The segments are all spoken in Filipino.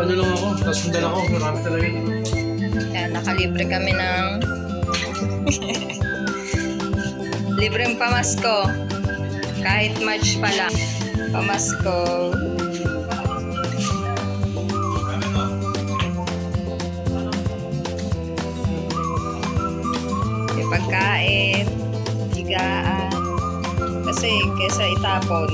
ano lang ako, tapos sundan ako, marami talaga. Kaya nakalibre kami ng libreng pamasko. Kahit March pala. Pamasko. May pagkain, higaan. Kasi kesa itapon,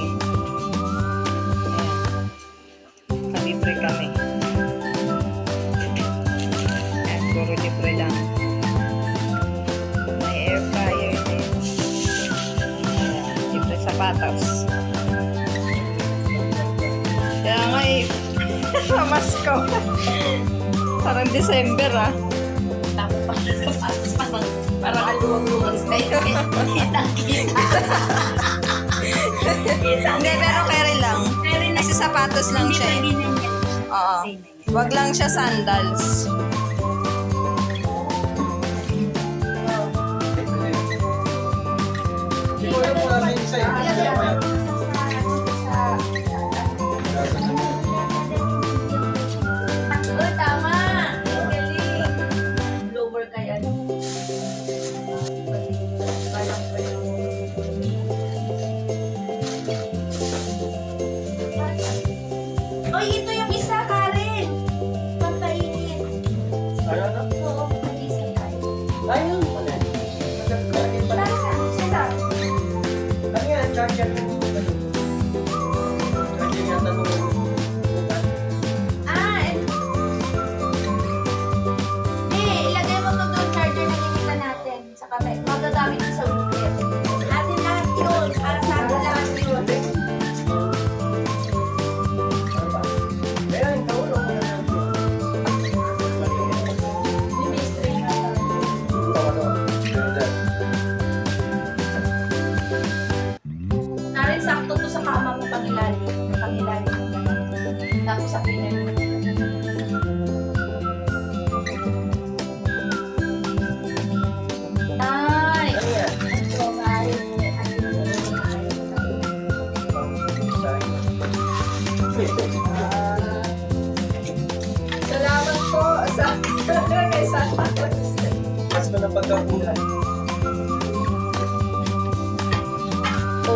pamasko. Parang December ah. Parang aluwag-luwag kayo. Kitang-kita. Hindi, pero carry lang. Kasi sapatos lang siya eh. Oo. Wag lang siya sandals. Oo,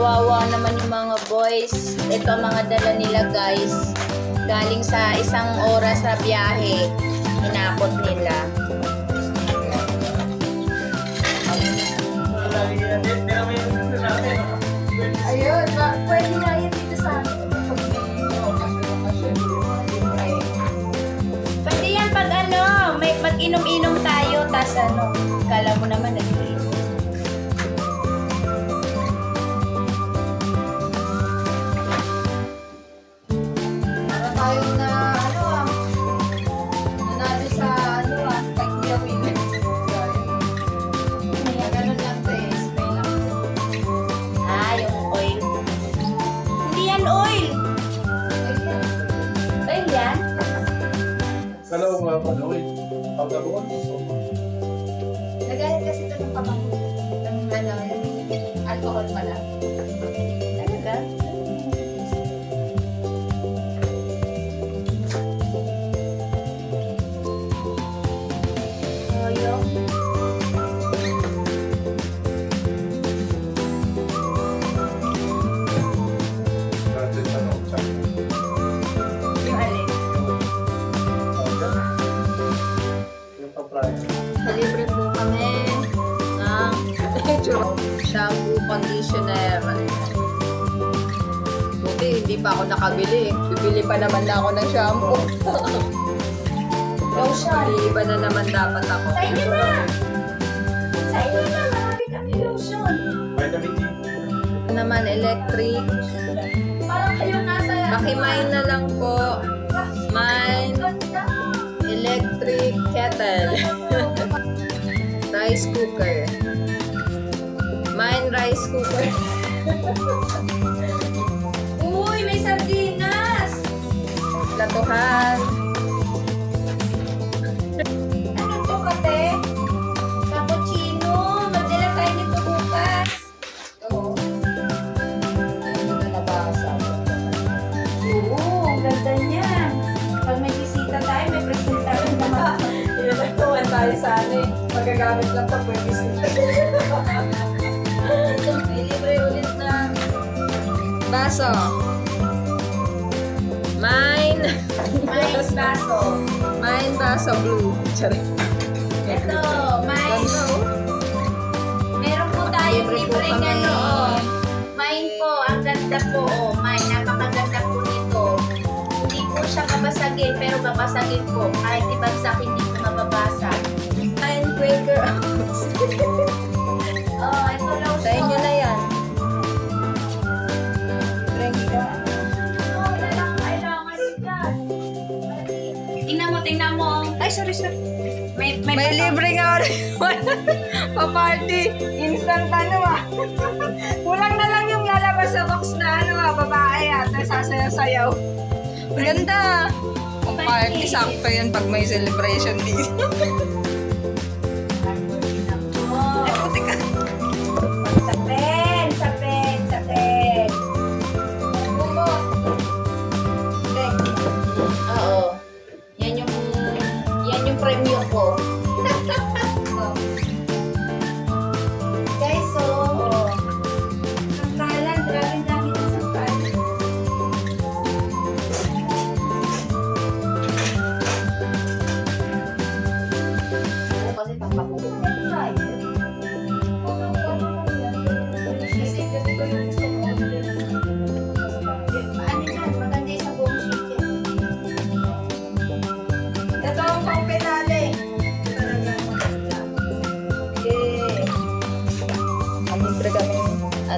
Kawawa naman yung mga boys. Ito ang mga dala nila guys. Galing sa isang oras na biyahe. Inakot nila. Ayun, ba, pwede na yun dito sa. Pwede yan pag ano, may pag inom-inom tayo, tas ano, kala mo naman nag-iinom. Bibili pa naman na ako ng shampoo. Lotion. Iba na naman dapat ako. Sa inyo na! Sa inyo na! Marami kami lotion. Vitamin D. Naman, electric. Parang kayo nasa... Pakimine na lang po. Mine, electric kettle. rice cooker. Mine rice cooker. Uy, may sardinas! Latuhan. Ano Charing. Ito, oh. Meron po tayong Libre po ano. Mine po, ang ganda po. Oh, mine, napakaganda po nito. Hindi po siya babasagin, pero babasagin po. Kahit ibagsak, hindi po mababasag. Mine breaker. Oh, ito lang Sa inyo na yan. Sorry, sorry. May, may, May libre nga ulit. Pa-party. Instant ano ah. Kulang na lang yung lalabas sa box na ano ah, babae at sasayaw-sayaw. Ganda. Pa-party, sakto yun pag may celebration dito.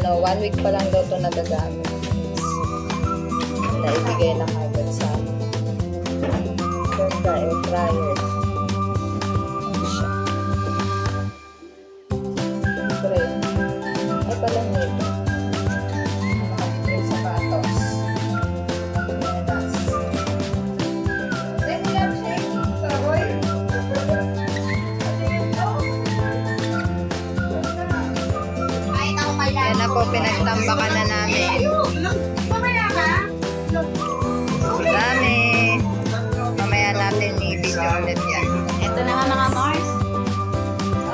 ano, one week pa lang daw ito nagagamit. Naibigay na kagad sa amin. Ganda, air fryer. Po, pinagtambakan na namin. Mamaya ka? Dami. Mamaya natin i-video ulit yan. Ito na nga mga Mars.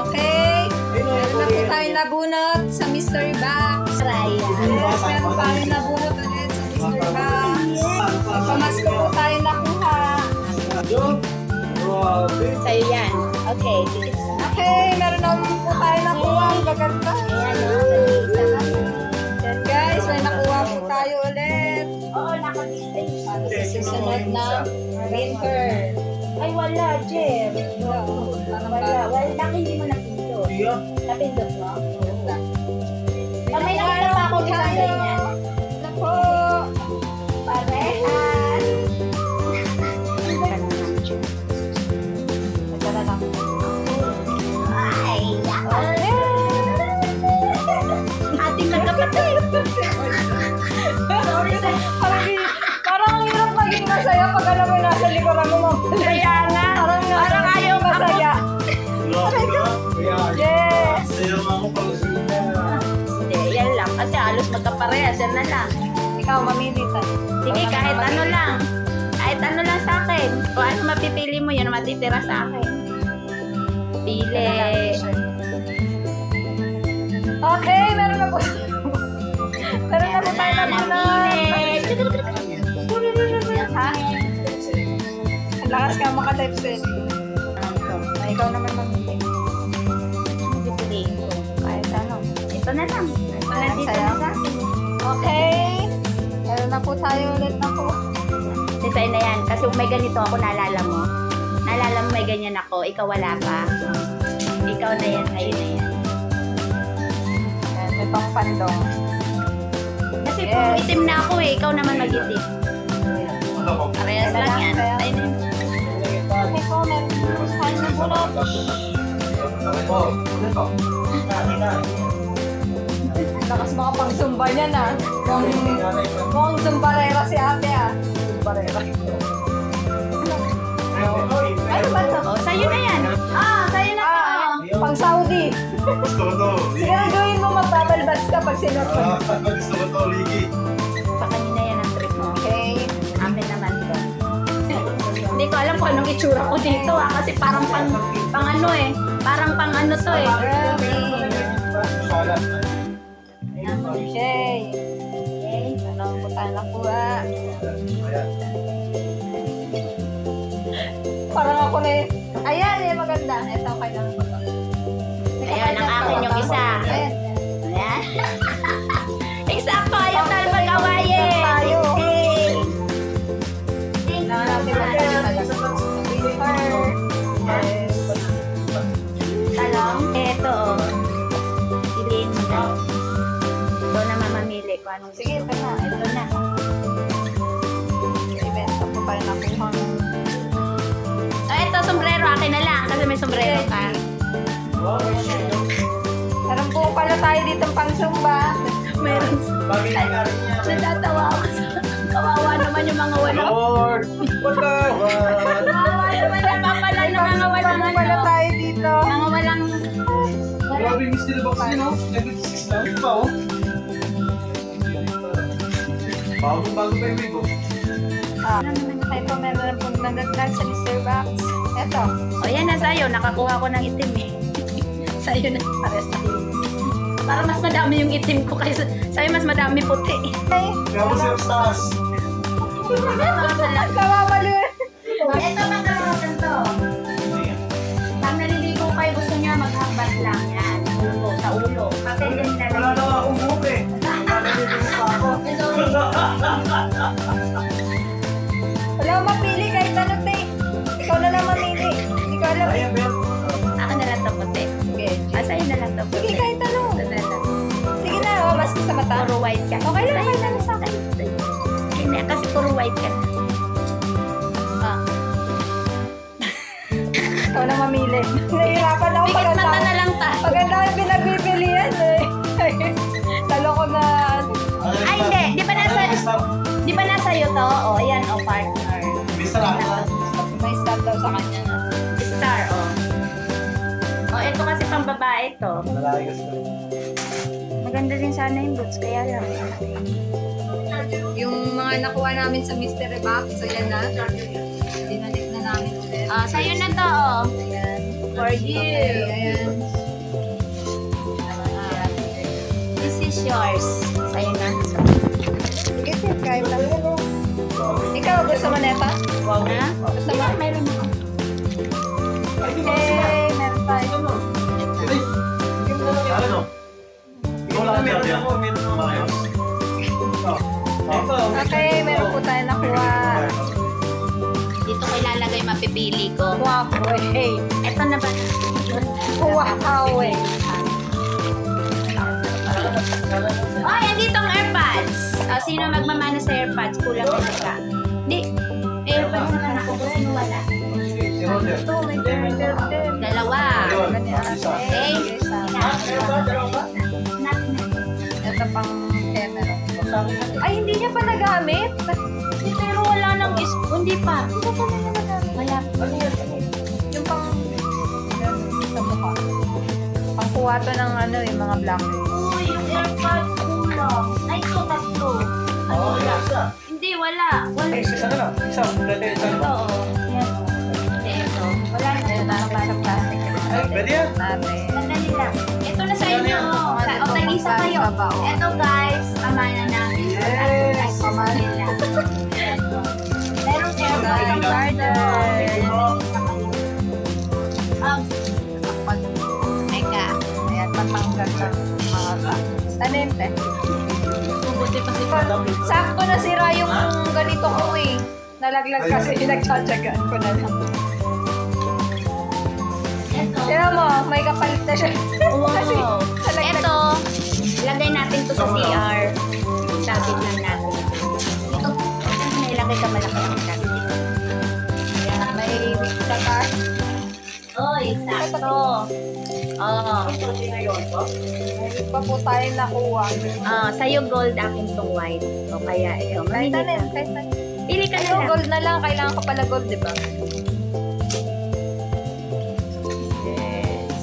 Okay. Meron na po tayo nabunot sa Mystery Box. Raya. Yes, meron tayo nabunot ulit sa Mystery Box. Pamasko po tayo nakuha. Sa'yo yan. Okay. Okay, meron na po tayo nakuha. Ang gaganda. Sa susunod na fern. Ay, wala, Jeff. Wala. Wala. Hindi mo napindot. Napindot mo? Pamay nakita pa ako sa ganyan. Mo mamali. Kaya nga. Parang, Parang ayaw masaya. Yes! Hindi, yan lang. Kasi halos magkaparehas. Yan na lang. Ikaw, mamili tayo. Sige, kahit ano lang. Kahit ano lang sa akin. Kung ano mapipili mo, yun matitira sa akin. Pili. Okay, meron na po. meron na po tayo na muna. napili. Ha? Lakas ka makatype sa Ay, ikaw naman mamili. Pipiliin ko. Kahit ano. Ito na lang. Ito na dito sa'yo. na sa akin. Okay. Meron na po tayo ulit na po. Design na yan. Kasi kung may ganito ako, naalala mo. Naalala mo may ganyan ako. Ikaw wala pa. Ikaw na yan. Ngayon na yan. Ayan, may pang pandong. Kasi Yes. kung itim na ako eh. Ikaw naman mag-itim. Parehas lang yan. Lakas mga pang zumba niya na. Mukhang, mukhang zumbarera si ate ah. Zumbarera. Ano ba ito? Oh, sa'yo na yan. Ah, sa'yo na to. Ah, pang Saudi. Siguraduhin mo magbabalbas ka pag sinot mo. Sa kung anong itsura ko dito ah. Kasi parang pang, pang ano eh. Parang pang ano to eh. Anong Sige, ito na. Ito na. Ibenta ko tayo nakuha. Oh, ito, sombrero. Akin na lang kasi may sombrero ka. Parang buo pala tayo dito pang Zumba. Meron. Bagay na rin niya. Natatawa ako sa kawawa naman yung mga wala. Lord. Kawawa naman yung papala ng mga walang Pang pala ano. tayo dito. Mga walang... Grabe. Nag-exist lang. Ito pa, oh. Bago, bago pa yung wig. Ah. Ito, meron na pong nagagdag sa Mr. Box. Ito. O yan na sa'yo. Nakakuha ko ng itim eh. sa'yo na. Pares na. Para mas madami yung itim ko kaysa sa'yo mas madami puti. Ay, Kaya mo siya stars. Nawawalo. Ito Wala akong mapili kahit ano, te. Ikaw na lang mamili. Ko alam. Ayan, Ben. akin na lang to puti. Sige. Ah, sa'yo na lang to Sige, puti. kahit ano. Ito na lang. Sige na, oh, basta sa mata. Puro white ka. Okay lang, na lang sa akin. Hindi, kasi puro white ka. Ah. Ikaw na mamili. Nahihirapan ako Pikit mata na lang ta. Pag ang dami pinagbibili yan eh. Lalo ko na Ay, hindi. Di ba nasa, di ba nasa iyo to? O, ayan, o, partner. Mr. Ako. may stop daw sa kanya na. Star, o. O, ito kasi pang babae to. Maganda din sana yung boots, kaya lang. Yung mga nakuha namin sa Mystery Box, so yan na. Dinalik na namin ulit. Ah, sa'yo na to, o. Ayan. For you. Okay, ayan. Ah, this is yours. Sa'yo na. Sige, sige, kahit lang. Ikaw, gusto mo neta? Ha? Gusto mo? Yeah, meron ako. Hey, meron tayo. Ano? Ikaw lang meron ako. Meron. Oh. Okay, meron po tayo nakuha. Dito ko ilalagay mapipili ko. Wow, hey. Ito na ba? Wow, sino magmamana sa AirPods? Kulang ka na ka. Hindi. AirPods naman ako. Gusto mo wala? Dalawa. Okay. Ito pang camera. Ay, hindi niya pa nagamit. Pero wala nang is... Hindi pa. Hindi pa nagamit. Wala. Yung pang sa mukha. Pangkuha to ng ano, yung mga black. Uy, yung AirPods kulang. Ay, ito tatlo. Ano Oo, wala? isa. Hindi, wala. Wala. Ay, isa na lang. Isa. Dati, isa na Ito, lang. oh. Yan. Hindi, ito. Wala na. Ayun, na sa plastic. Ay, pwede yan. Sandali lang. Ito na sa inyo. O, tag-isa kayo. Ito guys, pamana namin. Yes. Pamana nila. Meron kayo Ang garden. Um, Teka. Ayan, patanggal sa mga ba. Tanim, te. buti pa si Pablo. Sakto na sira yung ganito ko eh. Nalaglag kasi nagtsatsagaan ko na lang. Tira mo, may kapalit na siya. kasi Wow. nalaglag. Ito, lagay natin to sa CR. Sabit lang natin. Ito, may lagay ka malaki ang sabit. Ayan, may sa car. Oy, sakto. Oh. May pa po tayo nakuha. Ah, sa'yo gold, akin tong white. O kaya ito. Kahit Mamili tanim, ka. kahit. Pili ka na Ayun, lang. gold na lang. Kailangan ko pala gold, di ba?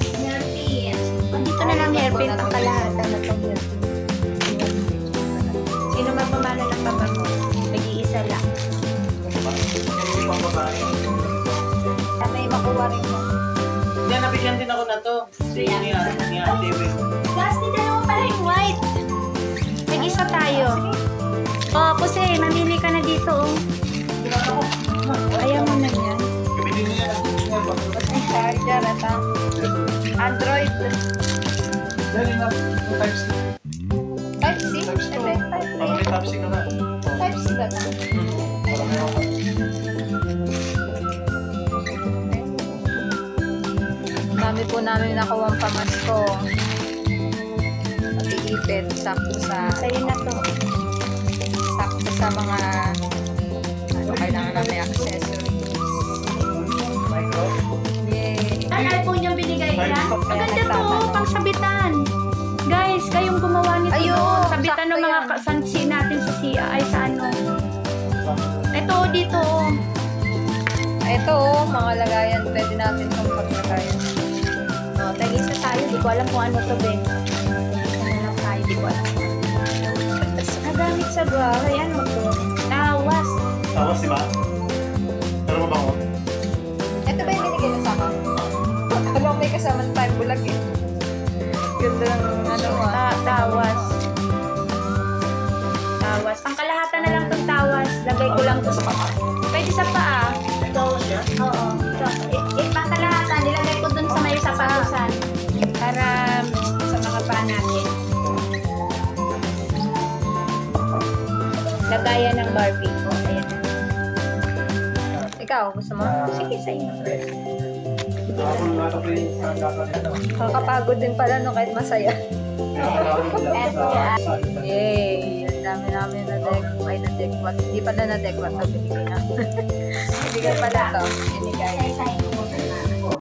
Hairpin. Andito na lang hairpin pang kalahatan na hairpin. Sino magmamana ng papa mo? Nag-iisa lang. Hindi pang babae. May makuha rin mo. Yan, nabigyan din ako ano na to. Si ni ni Ate Will. Last, ni dalawa pala yung white. Nag-isa tayo. Oh, Puse, mamili ka na dito, oh. Ayaw mo na yan. Kabili niya. Ang charger, ata. Android. Dali na. Types Type C? Type C. Type A. Pag may type C ka na. Type C po namin nakuha ang pamasko. Pati ipit, sakto sa, Sa'yo na to. sakto sa mga ano kailangan namin accessories. Micro. Yay! Ang iPhone yung binigay niya. Maganda to, pang sabitan. Guys, kayong gumawa nito. Ayun, sabitan ng mga yan. kasansi natin sa siya ay sa ano. Ito, dito. oh. Ito oh, mga lagayan. Pwede natin itong paglagayan. Oh, tag-isa tayo. Di ko alam kung ano to, Ben. Tag-isa na lang tayo. Di ko alam. Nagamit sa bahay. Ano to? Tawas. Tapos di ba? Pero mabango. Ito ba yung binigay mo sa akin? Alam may kasama na tayong bulag eh. Ganda ng ano ah. Ta tawas. Tawas. Pangkalahatan na lang tong tawas. Lagay ko lang to sa paa. Pwede sa paa. Tawas siya. Oo. So, Lagayan ng Barbie. O, ayan na. Ikaw, gusto mo? Sige, sa'yo. Na. Kakapagod din pala no kahit masaya. Eto, ah. Yay! Ang dami namin na deck. Ay, na deck. Hindi pala na deck. Binigay na. Binigay pala to. Binigay. Sa'yo.